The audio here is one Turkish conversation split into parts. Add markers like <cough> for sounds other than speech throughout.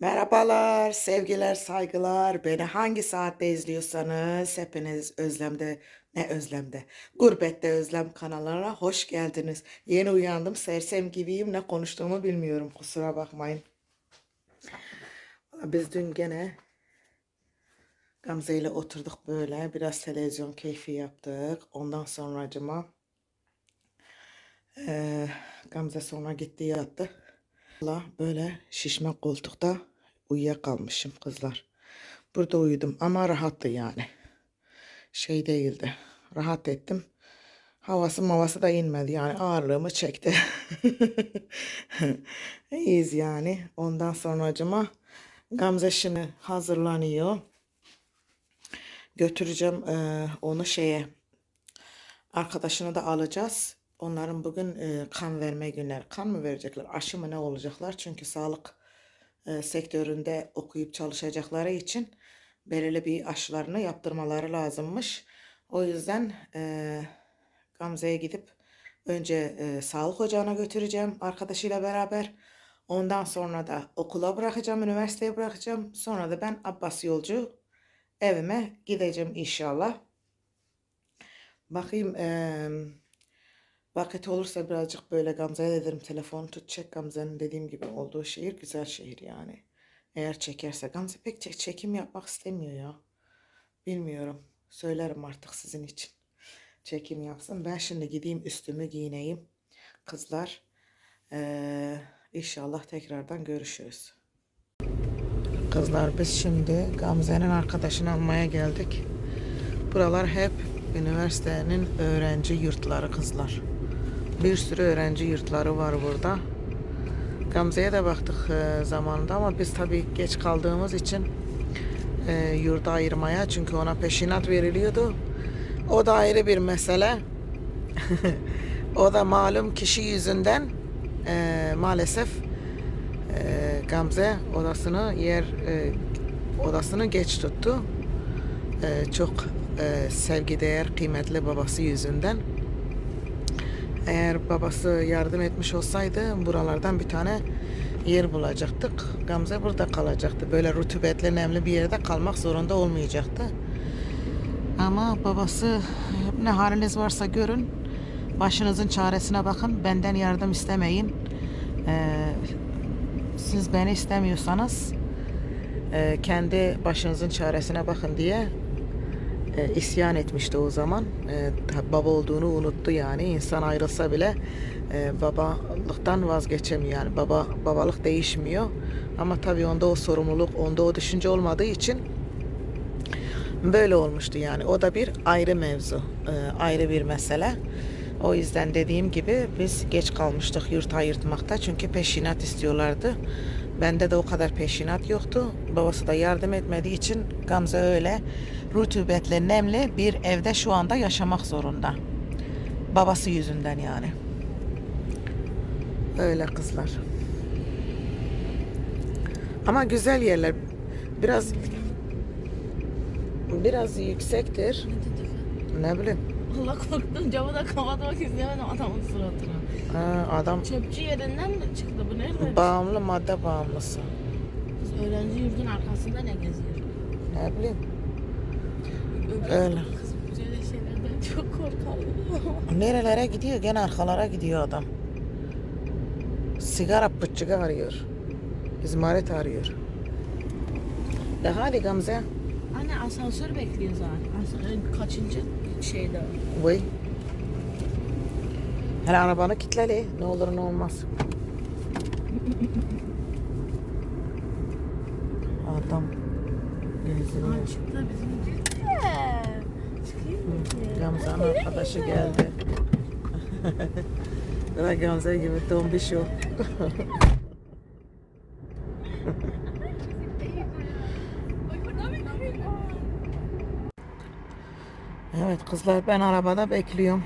Merhabalar, sevgiler, saygılar. Beni hangi saatte izliyorsanız hepiniz özlemde, ne özlemde, gurbette özlem kanallarına hoş geldiniz. Yeni uyandım, sersem gibiyim, ne konuştuğumu bilmiyorum, kusura bakmayın. Biz dün gene Gamze ile oturduk böyle, biraz televizyon keyfi yaptık. Ondan sonracıma eee Gamze sonra gitti yattı. Böyle şişme koltukta uyuyakalmışım kızlar. Burada uyudum ama rahattı yani. Şey değildi. Rahat ettim. Havası mavası da inmedi yani ağırlığımı çekti. <laughs> İyiyiz yani. Ondan sonracıma Gamze şimdi hazırlanıyor. Götüreceğim eee, onu şeye Arkadaşını da alacağız. Onların bugün e, kan verme günleri. Kan mı verecekler? Aşı mı ne olacaklar? Çünkü sağlık e, sektöründe okuyup çalışacakları için belirli bir aşılarını yaptırmaları lazımmış. O yüzden e, Gamze'ye gidip önce e, sağlık ocağına götüreceğim arkadaşıyla beraber. Ondan sonra da okula bırakacağım, üniversiteye bırakacağım. Sonra da ben Abbas yolcu evime gideceğim inşallah. Bakayım eee vakit olursa birazcık böyle Gamze'ye de derim telefonu tut çek Gamze'nin dediğim gibi olduğu şehir güzel şehir yani. Eğer çekerse Gamze pek çek- çekim yapmak istemiyor ya. Bilmiyorum. Söylerim artık sizin için. Çekim yapsın. Ben şimdi gideyim üstümü giyineyim. Kızlar eee inşallah tekrardan görüşürüz. Kızlar biz şimdi Gamze'nin arkadaşını almaya geldik. Buralar hep üniversitenin öğrenci yurtları kızlar. Bir sürü öğrenci yurtları var burada. Gamze'ye de baktık e, zamanında ama biz tabii geç kaldığımız için e, yurda ayırmaya çünkü ona peşinat veriliyordu. O da ayrı bir mesele. <laughs> o da malum kişi yüzünden e, maalesef Gamze odasını yer odasını geç tuttu. Çok e, sevgideğer kıymetli babası yüzünden. Eğer babası yardım etmiş olsaydı buralardan bir tane yer bulacaktık. Gamze burada kalacaktı. Böyle rutubetli nemli bir yerde kalmak zorunda olmayacaktı. Ama babası ne haliniz varsa görün. Başınızın çaresine bakın. Benden yardım istemeyin. Ee, siz beni istemiyorsanız e, kendi başınızın çaresine bakın diye e, isyan etmişti o zaman. E, baba olduğunu unuttu yani. İnsan ayrılsa bile e, babalıktan vazgeçemiyor yani. Baba babalık değişmiyor. Ama tabii onda o sorumluluk, onda o düşünce olmadığı için böyle olmuştu yani. O da bir ayrı mevzu, e, ayrı bir mesele. O yüzden dediğim gibi biz geç kalmıştık yurt ayırtmakta çünkü peşinat istiyorlardı. Bende de o kadar peşinat yoktu. Babası da yardım etmediği için Gamze öyle rutubetli, nemli bir evde şu anda yaşamak zorunda. Babası yüzünden yani. Öyle kızlar. Ama güzel yerler. Biraz biraz yüksektir. Ne bileyim. Allah korktum camı da kapatmak istemedim adamın suratına. Ha, adam Çöpçü yerinden mi çıktı bu nerede? bağımlı madde bağımlısı. Kız öğrenci yurdun arkasında ne geziyor? Ne bileyim. Öyle. Kız böyle şeylerden çok korkarım. Nerelere gidiyor? Gene arkalara gidiyor adam. Sigara pıçığı arıyor. İzmarit arıyor. De hadi Gamze. Anne asansör bekliyor zaten. Asansör kaçıncı şeyde? Vay. Hele arabanı kitleli. Ne olur ne olmaz. Adam geziniyor. Aa, çıktı bizim. Gamze'nin arkadaşı geldi. <laughs> Böyle Gamze gibi tombiş yok. <laughs> Evet kızlar ben arabada bekliyorum.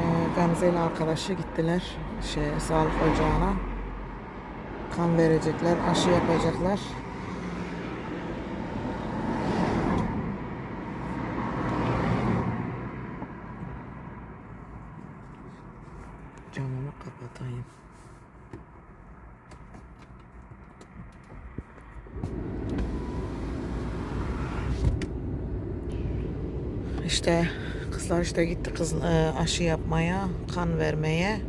Ee, Gamze ile arkadaşı gittiler şey sağlık ocağına. Kan verecekler, aşı yapacaklar. Camımı kapatayım. İşte kızlar işte gitti kız e, aşı yapmaya, kan vermeye.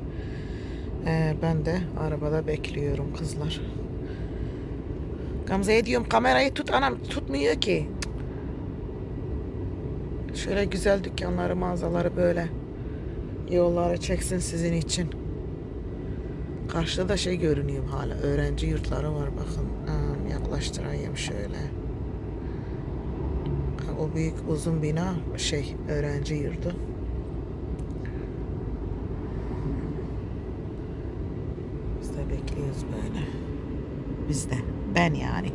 E, ben de arabada bekliyorum kızlar. Gamze'ye diyorum kamerayı tut anam tutmuyor ki. Şöyle güzel dükkanları, mağazaları böyle yolları çeksin sizin için. Karşıda da şey görünüyor hala. Öğrenci yurtları var bakın. Yaklaştırayım şöyle. O büyük uzun bina şey öğrenci yurdu. Biz de bekliyoruz böyle. Biz de. Ben yani.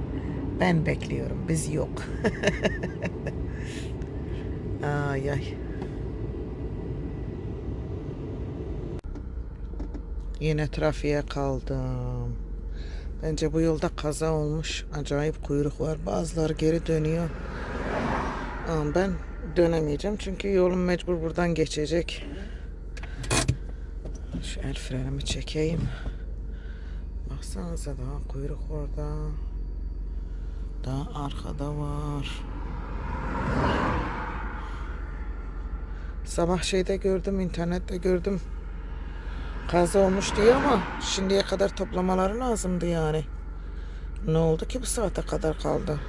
Ben bekliyorum. Biz yok. <laughs> ay ay. Yine trafiğe kaldım. Bence bu yolda kaza olmuş. Acayip kuyruk var. Bazıları geri dönüyor. Ben dönemeyeceğim çünkü yolum mecbur buradan geçecek. Şu el frenimi çekeyim. Baksanıza daha kuyruk orada. Daha arkada var. Sabah şeyde gördüm, internette gördüm. Kaza olmuş diye ama şimdiye kadar toplamaları lazımdı yani. Ne oldu ki bu saate kadar kaldı?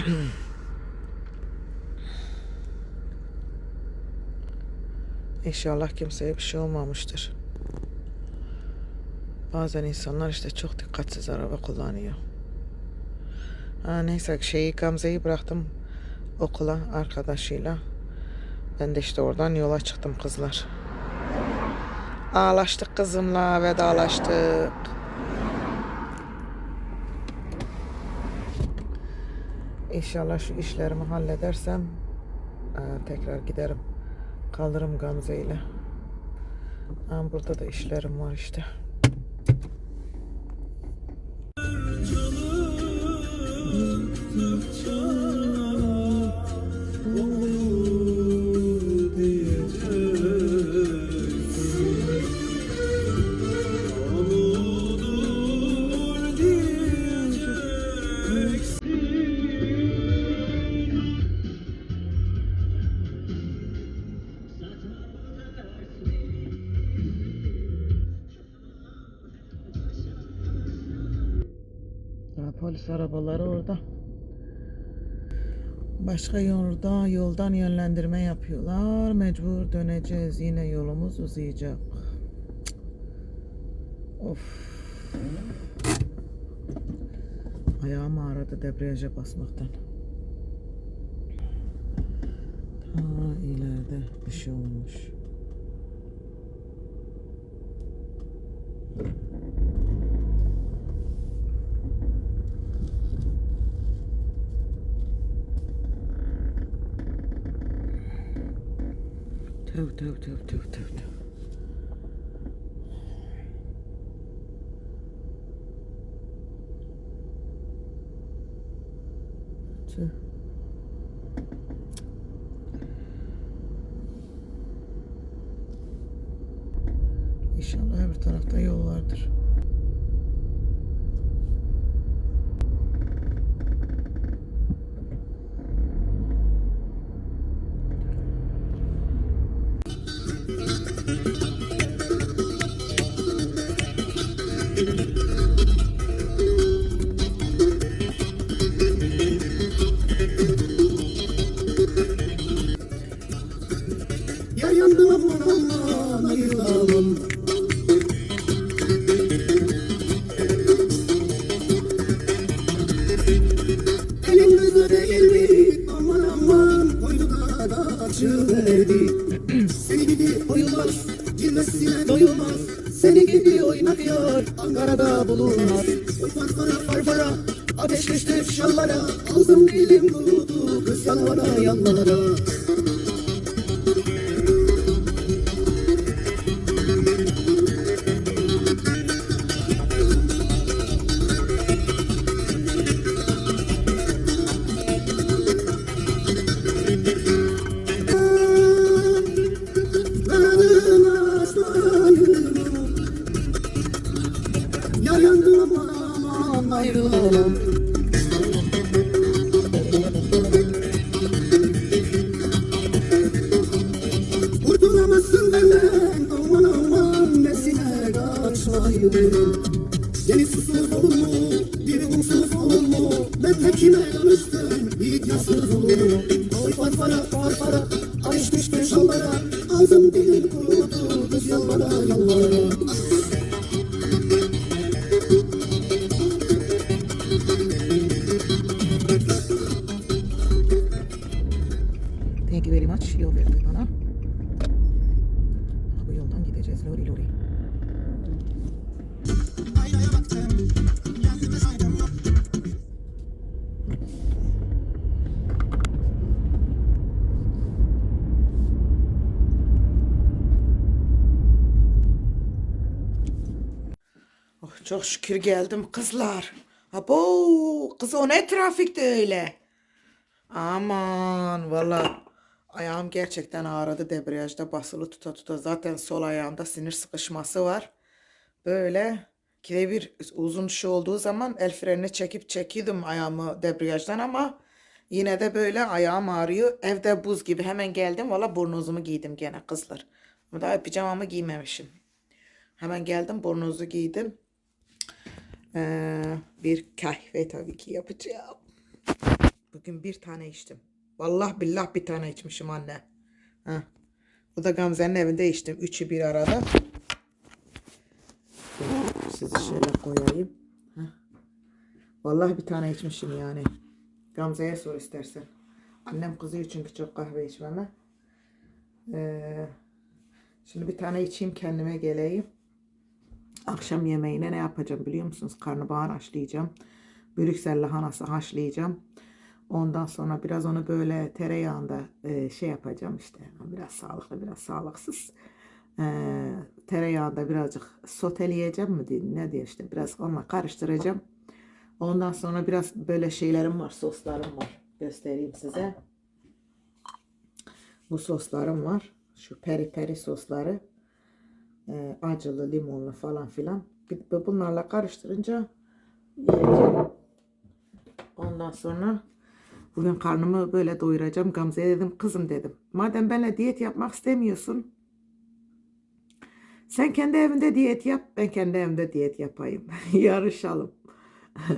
<clears throat> İnşallah kimseye bir şey olmamıştır. Bazen insanlar işte çok dikkatsiz araba kullanıyor. Ha, neyse şeyi Gamze'yi bıraktım okula arkadaşıyla. Ben de işte oradan yola çıktım kızlar. Ağlaştık kızımla vedalaştık. İnşallah şu işlerimi halledersem aa, tekrar giderim. Kalırım Gamze ile. Ama burada da işlerim var işte. Başka yolda yoldan yönlendirme yapıyorlar. Mecbur döneceğiz. Yine yolumuz uzayacak. Of. Ayağım ağrıdı debriyaja basmaktan. Ta ileride bir şey olmuş. Tüh tüh tüh tüh tüh tüh. Tüh. İnşallah öbür tarafta yol vardır. Çok şükür geldim kızlar. Abo kız o ne trafikte öyle. Aman valla ayağım gerçekten ağrıdı debriyajda basılı tuta tuta. Zaten sol ayağımda sinir sıkışması var. Böyle kide bir uzun şey olduğu zaman el frenini çekip çekiyordum ayağımı debriyajdan ama yine de böyle ayağım ağrıyor. Evde buz gibi hemen geldim valla burnuzumu giydim gene kızlar. Daha pijamamı giymemişim. Hemen geldim burnuzu giydim. Ee, bir kahve tabii ki yapacağım. Bugün bir tane içtim. Vallahi billah bir tane içmişim anne. Ha. Bu da Gamze'nin evinde içtim. Üçü bir arada. Sizi şöyle koyayım. Ha. Vallahi bir tane içmişim yani. Gamze'ye sor istersen. Annem kızıyor çünkü çok kahve içmeme. Ee, şimdi bir tane içeyim kendime geleyim. Akşam yemeğine ne yapacağım biliyor musunuz? Karnabahar haşlayacağım. Brüksel lahanası haşlayacağım. Ondan sonra biraz onu böyle tereyağında e, şey yapacağım işte. Biraz sağlıklı, biraz sağlıksız. E, tereyağında birazcık soteleyeceğim mi diyeyim, ne diye işte biraz onunla karıştıracağım. Ondan sonra biraz böyle şeylerim var, soslarım var. Göstereyim size. Bu soslarım var. Şu peri peri sosları. E, acılı, limonlu falan filan. Bunlarla karıştırınca yiyeceğim. Ondan sonra bugün karnımı böyle doyuracağım. Gamze'ye dedim kızım dedim. Madem benimle diyet yapmak istemiyorsun. Sen kendi evinde diyet yap. Ben kendi evimde diyet yapayım. <laughs> Yarışalım. <laughs>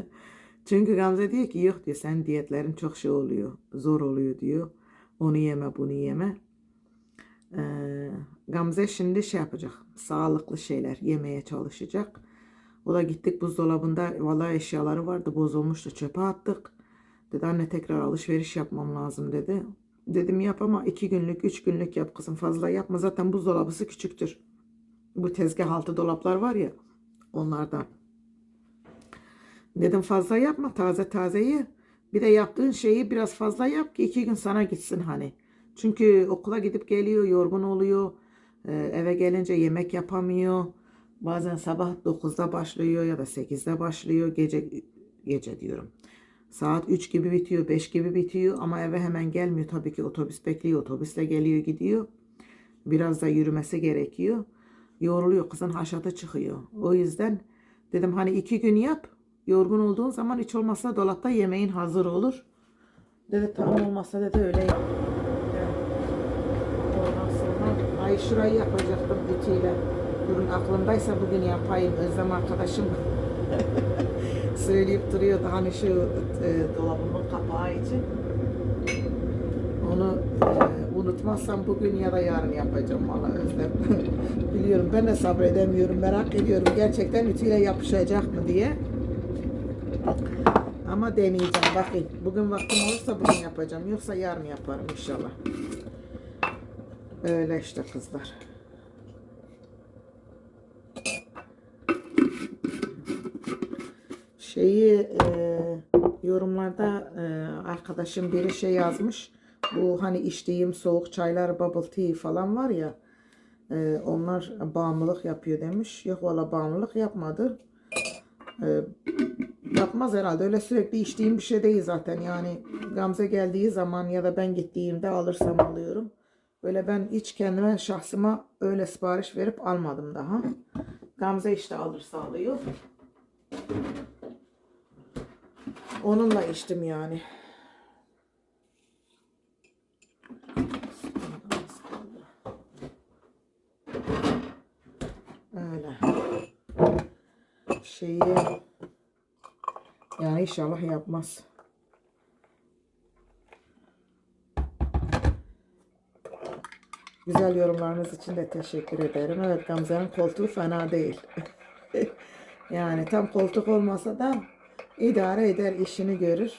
Çünkü Gamze diyor ki yok diyor sen diyetlerin çok şey oluyor. Zor oluyor diyor. Onu yeme bunu yeme. Ee, Gamze şimdi şey yapacak. Sağlıklı şeyler yemeye çalışacak. O da gittik buzdolabında vallahi eşyaları vardı bozulmuştu çöpe attık. Dedi anne tekrar alışveriş yapmam lazım dedi. Dedim yap ama iki günlük üç günlük yap kızım fazla yapma zaten buzdolabısı küçüktür. Bu tezgah altı dolaplar var ya onlardan. Dedim fazla yapma taze tazeyi. Bir de yaptığın şeyi biraz fazla yap ki iki gün sana gitsin hani. Çünkü okula gidip geliyor yorgun oluyor. Ee, eve gelince yemek yapamıyor. Bazen sabah 9'da başlıyor ya da 8'de başlıyor. Gece gece diyorum. Saat 3 gibi bitiyor, 5 gibi bitiyor ama eve hemen gelmiyor. Tabii ki otobüs bekliyor. Otobüsle geliyor gidiyor. Biraz da yürümesi gerekiyor. Yoruluyor. Kızın haşatı çıkıyor. O yüzden dedim hani iki gün yap. Yorgun olduğun zaman hiç olmazsa dolapta yemeğin hazır olur. Dedi tamam olmazsa dedi öyle yap. Ondan sonra ay şurayı yapacaktım ütüyle. Durun aklımdaysa bugün yapayım. Özlem arkadaşım <laughs> söyleyip duruyordu hani şu e, dolabımın kapağı için. Onu e, unutmazsam bugün ya da yarın yapacağım valla Özlem. <laughs> Biliyorum ben de sabredemiyorum merak ediyorum gerçekten ütüyle yapışacak mı diye. Ama deneyeceğim bakayım. Bugün vaktim olursa bugün yapacağım. Yoksa yarın yaparım inşallah. Öyle işte kızlar. Şeyi e, yorumlarda e, arkadaşım biri şey yazmış. Bu hani içtiğim soğuk çaylar bubble tea falan var ya. e, onlar bağımlılık yapıyor demiş. Yok valla bağımlılık yapmadı. E, yapmaz herhalde. Öyle sürekli içtiğim bir şey değil zaten. Yani Gamze geldiği zaman ya da ben gittiğimde alırsam alıyorum. Böyle ben hiç kendime şahsıma öyle sipariş verip almadım daha. Gamze işte alırsa alıyor. Onunla içtim yani. Öyle. şeyi yani inşallah yapmaz. Güzel yorumlarınız için de teşekkür ederim. Evet Gamze'nin koltuğu fena değil. <laughs> yani tam koltuk olmasa da idare eder işini görür.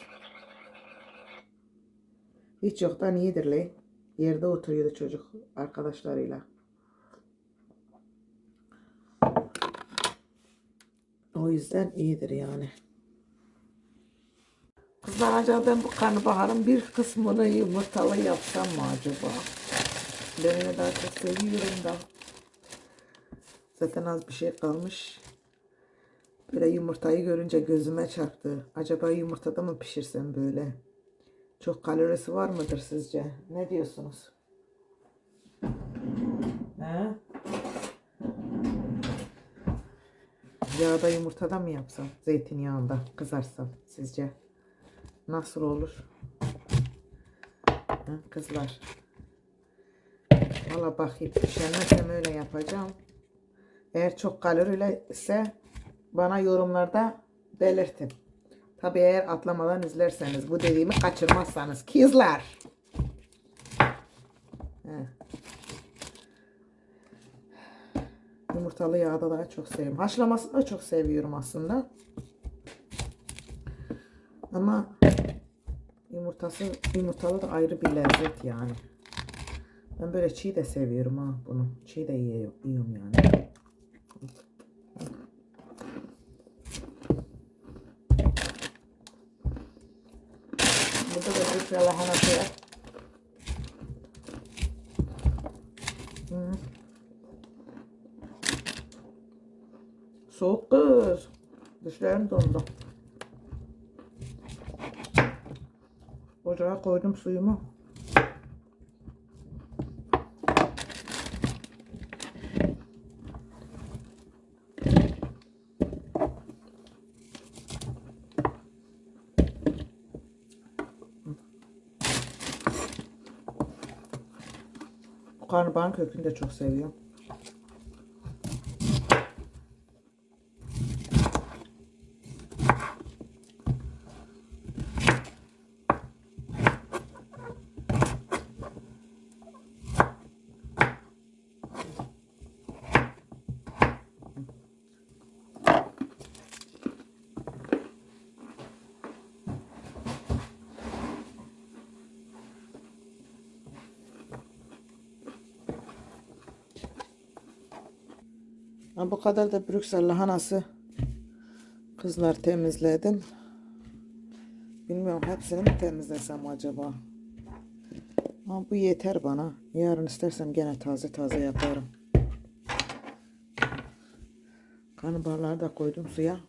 Hiç yoktan iyidir le. Yerde oturuyordu çocuk arkadaşlarıyla. O yüzden iyidir yani. Kızlar acaba ben bu karnabaharın bir kısmını yumurtalı yapsam mı acaba? Öyle daha çok seviyorum da. Zaten az bir şey kalmış. Böyle yumurtayı görünce gözüme çarptı. Acaba yumurtada mı pişirsem böyle? Çok kalorisi var mıdır sizce? Ne diyorsunuz? He? Yağda yumurtada mı yapsam? Zeytinyağında kızarsam sizce? Nasıl olur? Ha, kızlar. Valla bakayım üşenmezsem öyle yapacağım. Eğer çok kalorili ise bana yorumlarda belirtin. Tabi eğer atlamadan izlerseniz bu dediğimi kaçırmazsanız kızlar. He. Yumurtalı yağda daha çok seviyorum. Haşlamasını da çok seviyorum aslında. Ama yumurtası yumurtalı da ayrı bir lezzet yani. Ben böyle çiğ de seviyorum ha bunu. Çiğ de yiyorum, yani. Burada da bir lahana koyar. Hı. Soğuk kız. Dişlerim dondu. Ocağa koydum suyumu. Bu karnabaharın kökünü de çok seviyorum. Ha, bu kadar da Brüksel lahanası kızlar temizledim. Bilmiyorum hepsini mi temizlesem acaba? Ama bu yeter bana. Yarın istersem gene taze taze yaparım. Karnabaharları da koydum suya.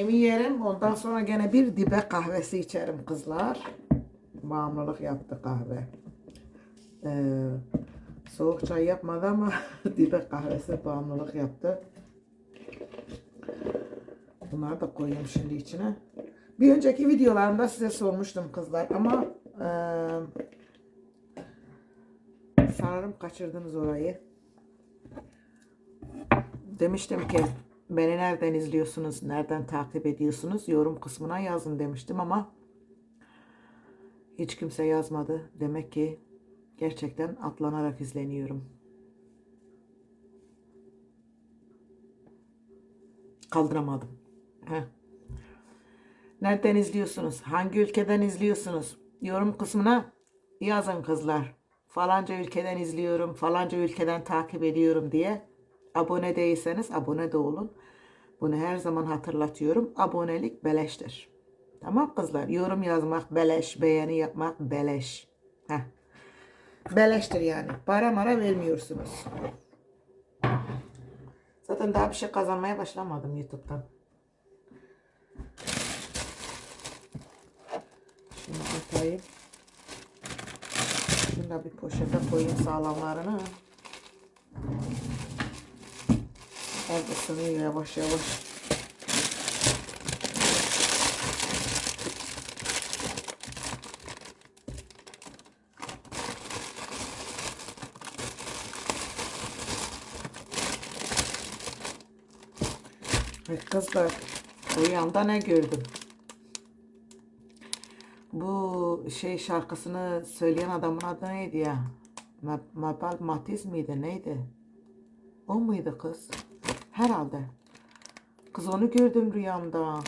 Yemeğimi yerim. Ondan sonra gene bir dibe kahvesi içerim kızlar. Bağımlılık yaptı kahve. Ee, soğuk çay yapmadı ama <laughs> dibe kahvesi bağımlılık yaptı. Bunları da koyayım şimdi içine. Bir önceki videolarımda size sormuştum kızlar ama eee sanırım kaçırdınız orayı. Demiştim ki beni nereden izliyorsunuz, nereden takip ediyorsunuz yorum kısmına yazın demiştim ama hiç kimse yazmadı. Demek ki gerçekten atlanarak izleniyorum. Kaldıramadım. Heh. Nereden izliyorsunuz? Hangi ülkeden izliyorsunuz? Yorum kısmına yazın kızlar. Falanca ülkeden izliyorum, falanca ülkeden takip ediyorum diye. Abone değilseniz abone de olun. Bunu her zaman hatırlatıyorum. Abonelik beleştir. Tamam kızlar? Yorum yazmak beleş, beğeni yapmak beleş. Heh. Beleştir yani. Para mara vermiyorsunuz. Zaten daha bir şey kazanmaya başlamadım YouTube'dan. Şunu atayım. Şunu da bir poşete koyayım sağlamlarını. Isınıyor yavaş yavaş. Kızlar, rüyamda ne gördüm? Bu şey şarkısını söyleyen adamın adı neydi ya? Ma- Mabel Matiz miydi neydi? O muydu kız? Herhalde. Kız onu gördüm rüyamda.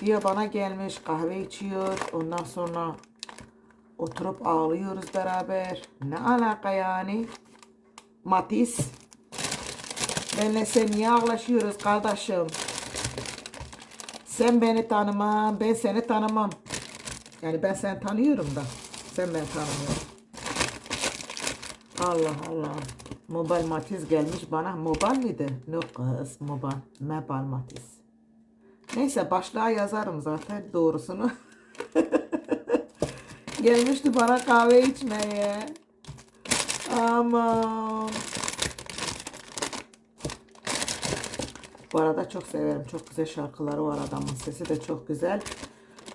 Diye bana gelmiş kahve içiyor. Ondan sonra oturup ağlıyoruz beraber. Ne alaka yani? Matiz. Benle sen niye ağlaşıyoruz kardeşim? Sen beni tanıma, ben seni tanımam. Yani ben seni tanıyorum da. Sen beni tanımıyorsun. Allah Allah. Mobile Matiz gelmiş bana. Mobile miydi? Yok kız. Mobile. Mobile Matiz. Neyse başlığa yazarım zaten doğrusunu. <laughs> Gelmişti bana kahve içmeye. Aman. Bu arada çok severim. Çok güzel şarkıları var adamın. Sesi de çok güzel.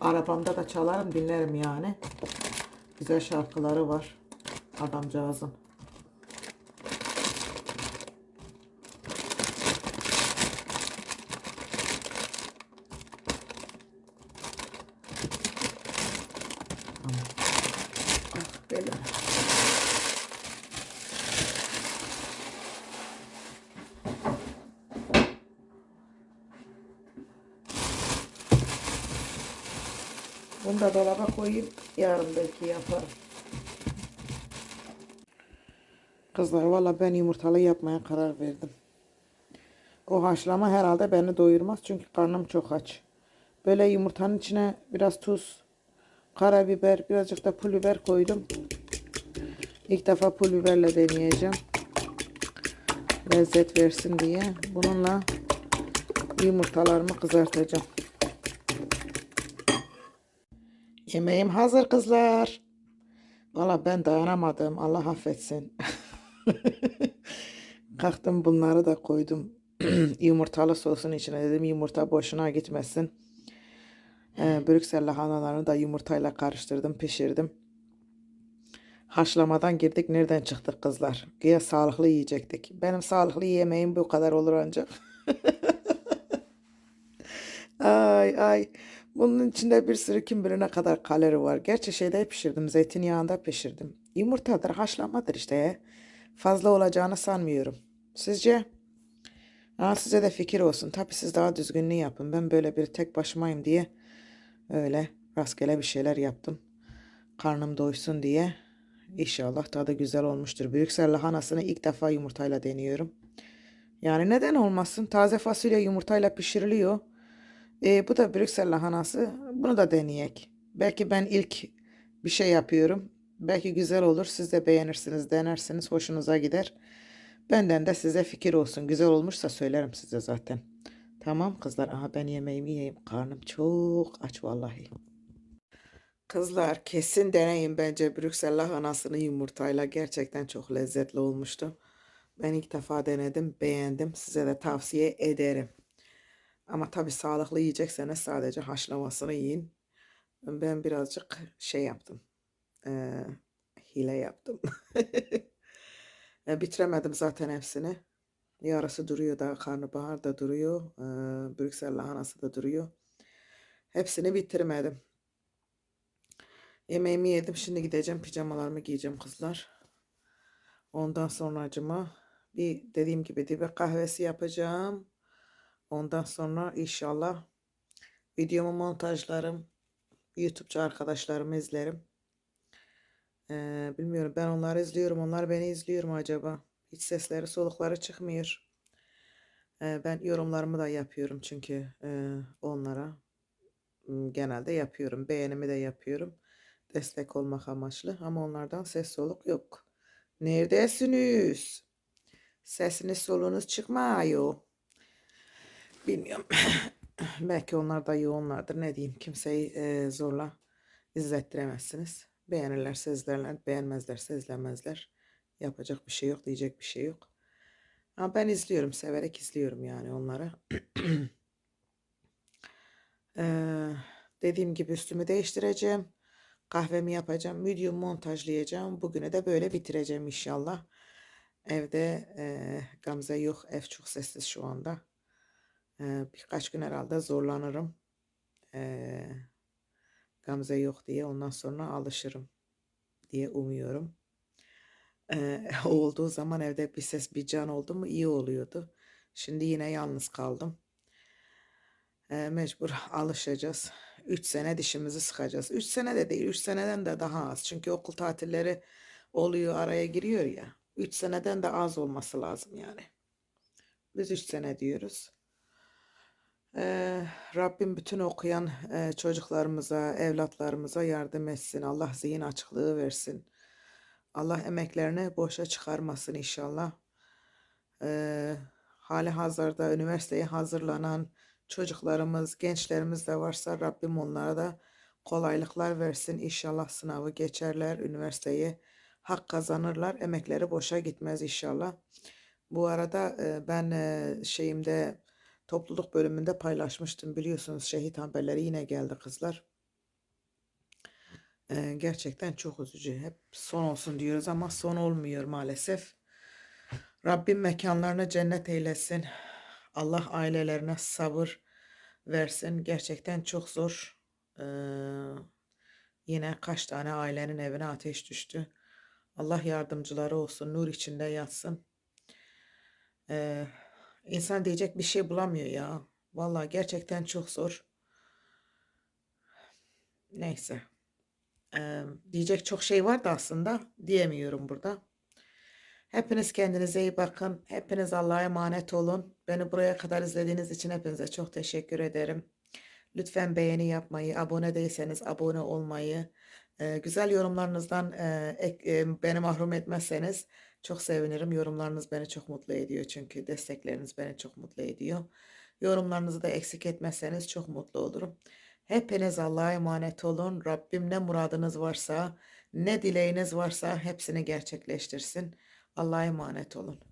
Arabamda da çalarım dinlerim yani. Güzel şarkıları var adamcağızın. Tamam. Ah bela. Bunu da dolaba koyayım. Yarın belki yaparım. Kızlar valla ben yumurtalı yapmaya karar verdim. O haşlama herhalde beni doyurmaz çünkü karnım çok aç. Böyle yumurtanın içine biraz tuz, karabiber, birazcık da pul biber koydum. İlk defa pul biberle deneyeceğim. Lezzet versin diye. Bununla yumurtalarımı kızartacağım. Yemeğim hazır kızlar. Valla ben dayanamadım. Allah affetsin. <laughs> Kalktım bunları da koydum. <clears throat> Yumurtalı sosun içine dedim yumurta boşuna gitmesin. Ee, Brüksel lahanalarını da yumurtayla karıştırdım, pişirdim. Haşlamadan girdik. Nereden çıktık kızlar? Güya sağlıklı yiyecektik. Benim sağlıklı yemeğim bu kadar olur ancak. <laughs> Ay ay. Bunun içinde bir sürü kim bilir ne kadar kalori var. Gerçi şeyde pişirdim. Zeytinyağında pişirdim. Yumurtadır, haşlamadır işte. Fazla olacağını sanmıyorum. Sizce? Aa, size de fikir olsun. Tabii siz daha düzgününü yapın. Ben böyle bir tek başımayım diye öyle rastgele bir şeyler yaptım. Karnım doysun diye. İnşallah tadı güzel olmuştur. Brüksel lahanasını ilk defa yumurtayla deniyorum. Yani neden olmasın? Taze fasulye yumurtayla pişiriliyor. E, bu da Brüksel lahanası. Bunu da deneyek. Belki ben ilk bir şey yapıyorum. Belki güzel olur. Siz de beğenirsiniz, denersiniz. Hoşunuza gider. Benden de size fikir olsun. Güzel olmuşsa söylerim size zaten. Tamam kızlar. Aha ben yemeğimi yiyeyim. Karnım çok aç vallahi. Kızlar kesin deneyin bence Brüksel lahanasını yumurtayla. Gerçekten çok lezzetli olmuştu. Ben ilk defa denedim. Beğendim. Size de tavsiye ederim. Ama tabii sağlıklı yiyecekseniz sadece haşlamasını yiyin. Ben birazcık şey yaptım. Eee, hile yaptım. <laughs> E, Bitiremedim zaten hepsini. Yarısı duruyor daha karnabahar da duruyor. eee, Brüksel lahanası da duruyor. Hepsini bitirmedim. Yemeğimi yedim. Şimdi gideceğim pijamalarımı giyeceğim kızlar. Ondan sonracıma bir dediğim gibi dibe kahvesi yapacağım. Ondan sonra inşallah videomu montajlarım. YouTube'cu arkadaşlarımı izlerim. Ee, bilmiyorum ben onları izliyorum. Onlar beni izliyor mu acaba? Hiç sesleri solukları çıkmıyor. Ee, ben yorumlarımı da yapıyorum çünkü e, onlara genelde yapıyorum. Beğenimi de yapıyorum. Destek olmak amaçlı ama onlardan ses soluk yok. Neredesiniz? Sesiniz solunuz çıkmıyor. Bilmiyorum. <laughs> Belki onlar da yoğunlardır. Ne diyeyim kimseyi e, zorla izlettiremezsiniz. Beğenirlerse izlerler, beğenmezlerse izlemezler. Yapacak bir şey yok, diyecek bir şey yok. Ama ben izliyorum, severek izliyorum yani onları. Eee, <clears throat> dediğim gibi üstümü değiştireceğim. Kahvemi yapacağım. Medium montajlayacağım. Bugünü de böyle bitireceğim inşallah. Evde eee, Gamze yok. Ev çok sessiz şu anda. Eee, birkaç gün herhalde zorlanırım. Eee, Gamze yok diye. Ondan sonra alışırım diye umuyorum. Eee, o <laughs> olduğu zaman evde bir ses bir can oldu mu iyi oluyordu. Şimdi yine yalnız kaldım. Eee, mecbur alışacağız. 3 sene dişimizi sıkacağız. 3 sene de değil, 3 seneden de daha az. Çünkü okul tatilleri oluyor, araya giriyor ya. 3 seneden de az olması lazım yani. Biz 3 sene diyoruz. Eee, Rabbim bütün okuyan eee, çocuklarımıza, evlatlarımıza yardım etsin. Allah zihin açıklığı versin. Allah emeklerini boşa çıkarmasın inşallah. Eee hali hazırda üniversiteye hazırlanan çocuklarımız, gençlerimiz de varsa Rabbim onlara da kolaylıklar versin. İnşallah sınavı geçerler, üniversiteyi hak kazanırlar, emekleri boşa gitmez inşallah. Bu arada e, ben e, şeyimde topluluk bölümünde paylaşmıştım biliyorsunuz şehit haberleri yine geldi kızlar. E, gerçekten çok üzücü. Hep son olsun diyoruz ama son olmuyor maalesef. Rabbim mekanlarını cennet eylesin. Allah ailelerine sabır versin. Gerçekten çok zor. Ee, yine kaç tane ailenin evine ateş düştü. Allah yardımcıları olsun. Nur içinde yatsın. Ee, insan diyecek bir şey bulamıyor ya. Vallahi gerçekten çok zor. Neyse. Ee, diyecek çok şey var da aslında diyemiyorum burada. Hepiniz kendinize iyi bakın. Hepiniz Allah'a emanet olun. Beni buraya kadar izlediğiniz için hepinize çok teşekkür ederim. Lütfen beğeni yapmayı, abone değilseniz abone olmayı, e, güzel yorumlarınızdan e, e, beni mahrum etmezseniz çok sevinirim. Yorumlarınız beni çok mutlu ediyor çünkü destekleriniz beni çok mutlu ediyor. Yorumlarınızı da eksik etmezseniz çok mutlu olurum. Hepiniz Allah'a emanet olun. Rabbim ne muradınız varsa, ne dileğiniz varsa hepsini gerçekleştirsin. Allah'a emanet olun.